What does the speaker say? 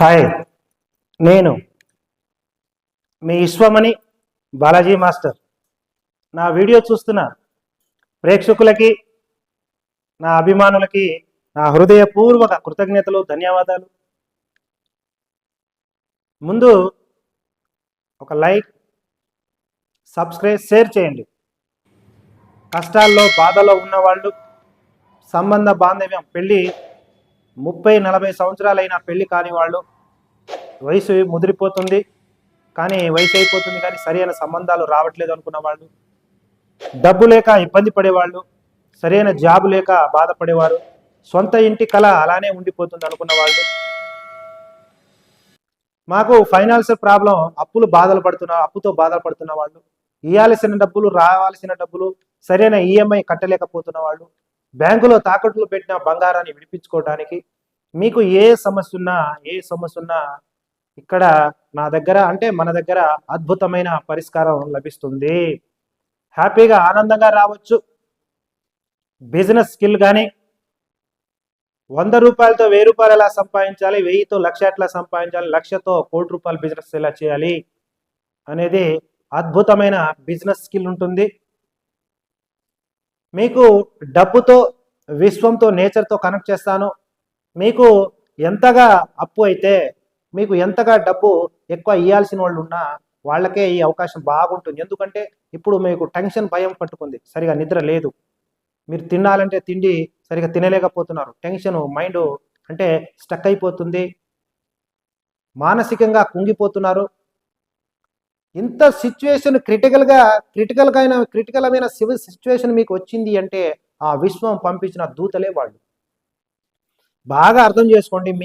Hi నేను మీ Vishwamani Balaji master. నా వీడియో చూస్తున్న ప్రేక్షకులకి నా అభిమానులకి నా హృదయపూర్వక కృతజ్ఞతలు ధన్యవాదాలు. ముందు ఒక లైక్ సబ్స్క్రైబ్ షేర్ చేయండి. కష్టాల్లో బాధలో ఉన్నవాళ్ళు సంబంధ బాంధవ్యం పెళ్ళి ముప్పై నలభై సంవత్సరాలైన పెళ్ళి కాని వాళ్ళు వయసు ముదిరిపోతుంది కానీ వయసు అయిపోతుంది కానీ సరైన సంబంధాలు రావట్లేదు అనుకున్న వాళ్ళు డబ్బు లేక ఇబ్బంది పడేవాళ్ళు సరైన జాబ్ లేక బాధపడేవారు సొంత ఇంటి కళ అలానే ఉండిపోతుంది అనుకున్న వాళ్ళు. మాకు ఫైనాన్షియల్ ప్రాబ్లం అప్పులు బాధలు పడుతున్న అప్పుతో బాధలు పడుతున్న వాళ్ళు ఇవ్వాల్సిన డబ్బులు రావాల్సిన డబ్బులు సరైన ఈఎంఐ కట్టలేకపోతున్న వాళ్ళు బ్యాంకులో తాకట్లు పెట్టిన బంగారాన్ని విడిపించుకోవడానికి మీకు ఏ సమస్య ఉన్నా ఏ సమస్య ఉన్నా ఇక్కడ నా దగ్గర అంటే మన దగ్గర అద్భుతమైన పరిష్కారం లభిస్తుంది. హ్యాపీగా ఆనందంగా రావచ్చు. బిజినెస్ స్కిల్ కానీ వంద రూపాయలతో వెయ్యి రూపాయలు ఎలా సంపాదించాలి వెయ్యితో లక్ష ఎట్లా సంపాదించాలి లక్షతో కోటి రూపాయల బిజినెస్ ఎలా చేయాలి అనేది అద్భుతమైన బిజినెస్ స్కిల్ ఉంటుంది. మీకు డబ్బుతో విశ్వంతో నేచర్తో కనెక్ట్ చేస్తాను. మీకు ఎంతగా అప్పు అయితే మీకు ఎంతగా డబ్బు ఎక్కువ ఇవ్వాల్సిన వాళ్ళు ఉన్నా వాళ్ళకే ఈ అవకాశం బాగుంటుంది. ఎందుకంటే ఇప్పుడు మీకు టెన్షన్ భయం పట్టుకుంది. సరిగా నిద్ర లేదు. మీరు తినాలంటే తిండి సరిగా తినలేకపోతున్నారు. టెన్షన్ మైండ్ అంటే స్టక్ అయిపోతుంది. మానసికంగా కుంగిపోతున్నారు. ఇంత సిచ్యువేషన్ క్రిటికల్గా క్రిటికల్గా అయిన క్రిటికల్ అయిన సిచ్యువేషన్ మీకు వచ్చింది అంటే ఆ విశ్వం పంపించిన దూతలే వాళ్ళు. బాగా అర్థం చేసుకోండి మీ